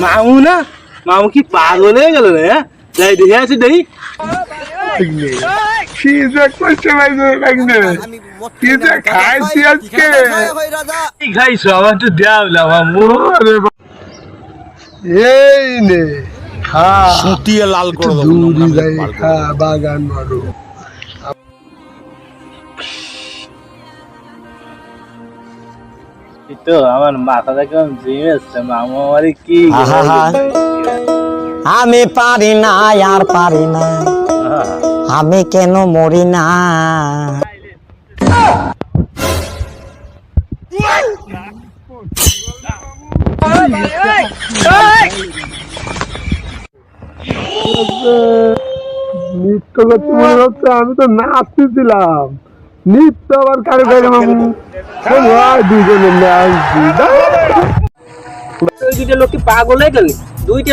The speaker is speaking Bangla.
মামু না? মামু কি পাগল হয়ে গেল রে হ্যাঁ? যাই দেখে কি যে করছে ভাই লাগবে কি যে খাইছি আজকে? কি খাইছো? আমার তো দেওয়া মামু আরে এই নে খা। সুটিয়ে লাল করে দেবো বাগান মারো। তো আমার মাথাটা কেমন জিমে এসছে মামু আমার কি আমি পারি না আর পারি না। আমি কেন মরি না? নৃত্য করতে মনে হচ্ছে আমি তো নাচতেছিলাম। নৃত্য আবার কারে কারে দুইটা লোক কি পাগল হয়ে গেল? দুইটা